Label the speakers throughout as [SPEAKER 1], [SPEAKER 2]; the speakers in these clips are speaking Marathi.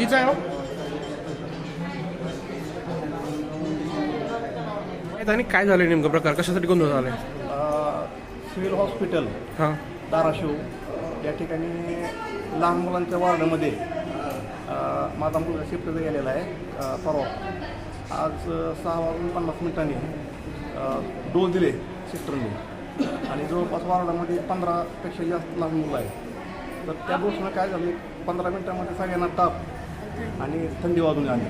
[SPEAKER 1] तीच आहे हो आणि काय झालं नेमकं प्रकार कशासाठी गोंधळ झालाय
[SPEAKER 2] अ, सिव्हिल हॉस्पिटल
[SPEAKER 1] हां.
[SPEAKER 2] धाराशिव या ठिकाणी लहान मुलांच्या वॉर्डमध्ये माझा मुलगा शिफ्ट गेलेला आहे परवा. आज सहा वाजून पन्नास मिनिटांनी डोस दिले सिस्टरने. आणि जवळपास वॉर्डामध्ये पंधरापेक्षा जास्त लहान मुलं आहेत. तर त्या डोसनं काय झालं? पंधरा मिनिटामध्ये सगळ्यांना ताप. आणि थंडी वाजून आली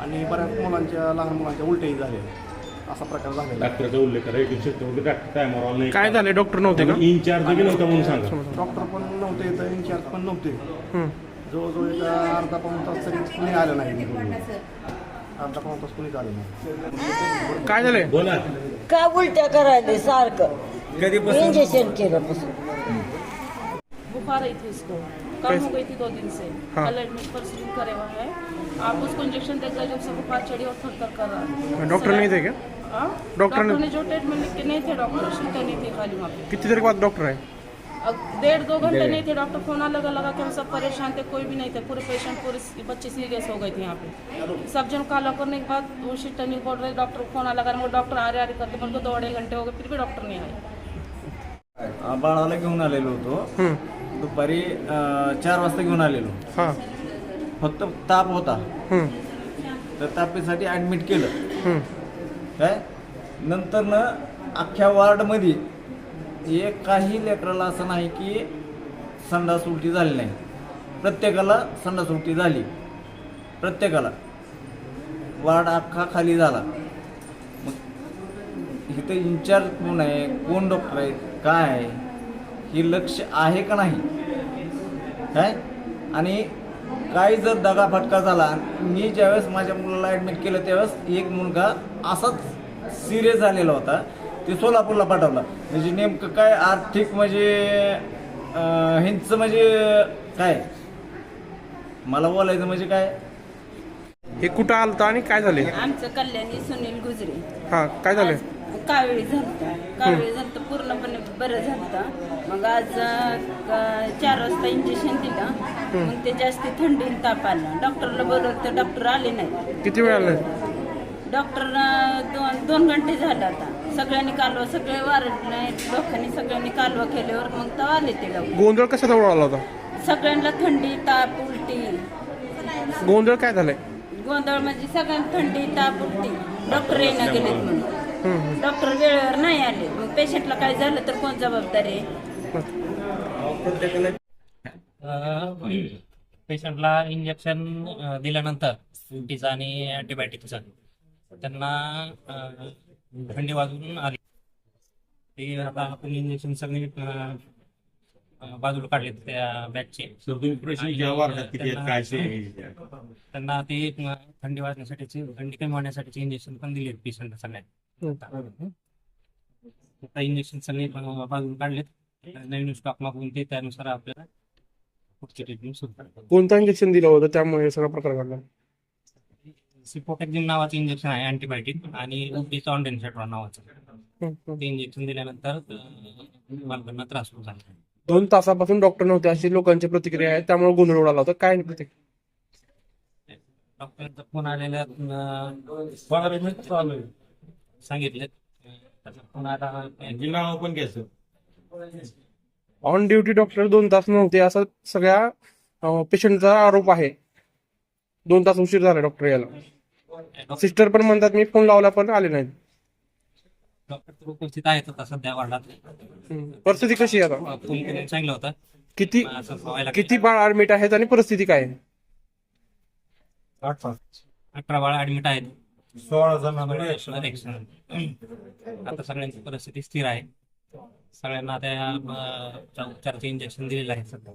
[SPEAKER 2] आणि बऱ्याच मुलांच्या लहान मुलांच्या उलट्याही झाल्या. असा प्रकार झालेला. आहे.
[SPEAKER 3] डॉक्टरचा उल्लेख करा. शकतो डॉक्टर टायमावर आला नाही.
[SPEAKER 1] काय झालंय? डॉक्टर नव्हते का?
[SPEAKER 3] इन्चार्ज बी नव्हता म्हणून सांगा.
[SPEAKER 2] डॉक्टर पण नव्हते तर इन्चार्ज पण नव्हते.
[SPEAKER 1] हं.
[SPEAKER 2] जवळजवळ एक अर्धा पाऊण तास तरी कुणी आलं नाही. अर्धा पाऊण तास कुणीच आलं नाही.
[SPEAKER 1] काय झालंय?
[SPEAKER 3] बोला.
[SPEAKER 4] का उलट्या करायले सारखं? इंजेक्शन केल्यापासून.
[SPEAKER 5] बुखार आई थी इसको। कम हो गई थी दो दिन से।
[SPEAKER 1] हाँ।
[SPEAKER 5] कल एडमिट पर सिलिंग करे हुआ है। आप उसको इंजेक्शन देकर जब से बुखार चढ़ी और थर कर रहा है।
[SPEAKER 1] डॉक्टर नहीं थे क्या?
[SPEAKER 5] हाँ?
[SPEAKER 1] डॉक्टर ने-
[SPEAKER 5] ने जो ट्रीटमेंट लिख के नहीं थे डॉक्टर सीटें नहीं थी खाली वहाँ पे
[SPEAKER 1] किती देर बाद डॉक्टर
[SPEAKER 5] अब डेढ़ दो घंटे नहीं थे डॉक्टर फ़ोन लगा लगा के हम सब परेशान थे कोई भी नहीं थे। पूरे पेशेंट पूरे बच्चे सीरियस हो गए थे यहाँ पे। सब जन काला करने के बाद वो सीटें नहीं बोल रहे डॉक्टर फ़ोन लगा वो डॉक्टर आ रहे आ रहे करके बोल दो अढ़ाई घंटे हो गए फिर भी डॉक्टर नहीं आए।
[SPEAKER 6] बाळाला घेऊन आलेलो होतो. दुपारी अ, चार वाजता घेऊन आलेलो.
[SPEAKER 1] हां.
[SPEAKER 6] फक्त ताप होता. तर तापेसाठी ॲडमिट केलं. काय? नंतर न अख्ख्या वार्डमध्ये एक काही लेकराला असं नाही की संडास उलटी झाली नाही. प्रत्येकाला संडास उलटी झाली. प्रत्येकाला. वार्ड अख्खा खाली झाला. मग इथं इन्चार्ज कोण आहे? कोण डॉक्टर आहेत? काय आहे? हे लक्ष आहे का नाही? काय? आणि काही जर दगाफटका झाला मी ज्यावेळेस माझ्या मुलाला ॲडमिट केलं त्यावेळेस एक मुलगा असाच सिरियस झालेला होता. ते सोलापूरला पाठवला. म्हणजे नेमकं काय आर्थिक म्हणजे ह्यांचं म्हणजे काय? मला बोलायचं म्हणजे काय?
[SPEAKER 1] हे कुठं आलं आणि काय झाले?
[SPEAKER 7] आमचं कल्याणी सुनील गुजरे.
[SPEAKER 1] हां काय झालंय
[SPEAKER 7] कावेळी झालतं. कावेळी झालतं पूर्णपणे बरं झालतं. मग आज चार वाजता इंजेक्शन दिलं. मग ते जास्त थंडी ताप आला. डॉक्टरला बोलवलं तर डॉक्टर आले नाही
[SPEAKER 1] किती वेळ आलाय
[SPEAKER 7] डॉक्टर दोन दोन घंटे झालं आता. सगळ्यांनी कालवा सगळे वारडले लोकांनी सगळ्यांनी कालवा केल्यावर मग तेव्हा आले ते डॉक्टर
[SPEAKER 1] गोंधळ कशा जवळ आला होता?
[SPEAKER 7] सगळ्यांना थंडी ताप उलटी.
[SPEAKER 1] गोंधळ काय झालाय?
[SPEAKER 7] गोंधळ म्हणजे सगळ्यांना थंडी ताप उलटी. डॉक्टर येणं गेलेत म्हणून. डॉक्टर वेळेवर नाही आले. मग पेशंटला काय झालं तर कोण जबाबदारी आहे?
[SPEAKER 8] पेशंटला इंजेक्शन दिल्यानंतर उलटीचं आणि अँटीबायोटिकचं त्यांना थंडी वाजून आली. ते आता आपण इंजेक्शन सगळे बाजूला काढले त्या बॅगचे त्यांना ते थंडी वाजण्यासाठीचे थंडी कमी होण्यासाठीचे इंजेक्शन पण दिले पेशंट सगळ्यात आता इंजेक्शन सगळे अं, बाजूला काढलेत. नवीन स्टॉक मागून ते त्यानुसार आपल्याला पुढचे ट्रीटमेंट सुरू करायचं
[SPEAKER 1] कोणतं इंजेक्शन दिलं होतं? त्यामुळे हे सगळा प्रकार घडला.
[SPEAKER 8] सिपोटॅक्झिन नावाचं इंजेक्शन आहे अँटीबायोटिक आणि उलटीचं ऑन्डेनसेट्रॉन नावाचं.
[SPEAKER 1] हं, हं.
[SPEAKER 8] ते इंजेक्शन दिल्यानंतर बालकांना त्रास होत झाला
[SPEAKER 1] दोन तासापासून डॉक्टर नव्हते अशी लोकांची प्रतिक्रिया आहे. त्यामुळे गोंधळ उडाला होता. काय प्रतिक्रिया?
[SPEAKER 8] डॉक्टरचा फोन आलेला सांगितले
[SPEAKER 3] नाव पण घ्यायचं.
[SPEAKER 1] ऑन ड्युटी डॉक्टर दोन तास नव्हते असा सगळ्या पेशंटचा आरोप आहे. दोन तास उशीर झाला डॉक्टर यायला. सिस्टर पण म्हणतात मी फोन लावला पण आले नाहीत.
[SPEAKER 8] डॉक्टर तर उपस्थित आहेत आता सध्या वार्डात.
[SPEAKER 1] हं. परिस्थिती कशी आहे आता?
[SPEAKER 8] सांगितलं होतं.
[SPEAKER 1] किती
[SPEAKER 8] असं व्हायला
[SPEAKER 1] किती बाळ ऍडमिट आहेत आणि परिस्थिती काय आहे?
[SPEAKER 8] अठरा बाळ ऍडमिट आहेत.
[SPEAKER 3] सोळा
[SPEAKER 8] जण आता सगळ्यांची परिस्थिती स्थिर आहे. सगळ्यांना त्या उपचाराचे इंजेक्शन दिलेलं आहे सध्या.